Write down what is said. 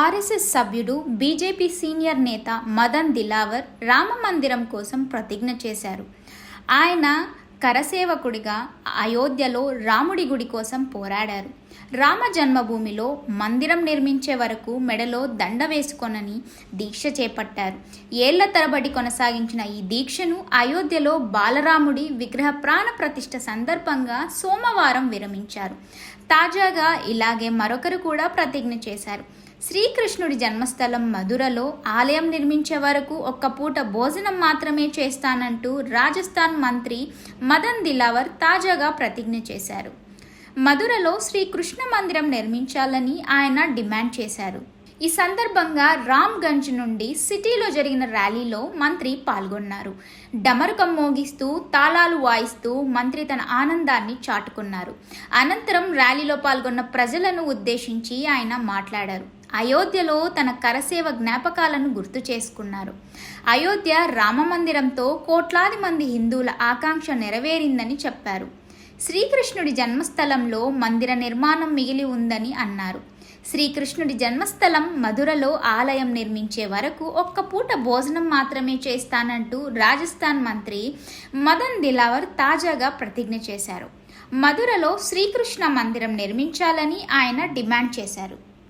RSS సభ్యుడు BJP senior నేత మదన్ దిలావర్ రామ మందిరం కోసం ప్రతిజ్ఞ చేశారు. ఆయన కరసేవకుడిగా అయోధ్యలో రాముడి గుడి కోసం పోరాడారు. రామ జన్మభూమిలో మందిరం నిర్మించే వరకు మెడలో దండ వేసుకొనని దీక్ష చేపట్టారు. ఏళ్ళ తరబడి కొనసాగించిన ఈ దీక్షను అయోధ్యలో బాలరాముడి విగ్రహ ప్రాణ ప్రతిష్ఠ సందర్భంగా సోమవారం విరమించారు. తాజాగా ఇలాగే మరొకరు కూడా ప్రతిజ్ఞ చేశారు. శ్రీకృష్ణుడి జన్మస్థలం మధురలో ఆలయం నిర్మించే వరకు ఒక్క పూట భోజనం మాత్రమే చేస్తానంటూ రాజస్థాన్ మంత్రి మదన్ దిలావర్ తాజాగా ప్రతిజ్ఞ చేశారు. మధురలో శ్రీకృష్ణ మందిరం నిర్మించాలని ఆయన డిమాండ్ చేశారు. ఈ సందర్భంగా రామ్గంజ్ నుండి సిటీలో జరిగిన ర్యాలీలో మంత్రి పాల్గొన్నారు. డమరుకం మోగిస్తూ తాళాలు వాయిస్తూ మంత్రి తన ఆనందాన్ని చాటుకున్నారు. అనంతరం ర్యాలీలో పాల్గొన్న ప్రజలను ఉద్దేశించి ఆయన మాట్లాడారు. అయోధ్యలో తన కరసేవ జ్ఞాపకాలను గుర్తు చేసుకున్నారు. అయోధ్య రామమందిరంతో కోట్లాది మంది హిందువుల ఆకాంక్ష నెరవేరిందని చెప్పారు. శ్రీకృష్ణుడి జన్మస్థలంలో మందిర నిర్మాణం మిగిలి ఉందని అన్నారు. శ్రీకృష్ణుడి జన్మస్థలం మధురలో ఆలయం నిర్మించే వరకు ఒక్క పూట భోజనం మాత్రమే చేస్తానంటూ రాజస్థాన్ మంత్రి మదన్ దిలావర్ తాజాగా ప్రతిజ్ఞ చేశారు. మధురలో శ్రీకృష్ణ మందిరం నిర్మించాలని ఆయన డిమాండ్ చేశారు.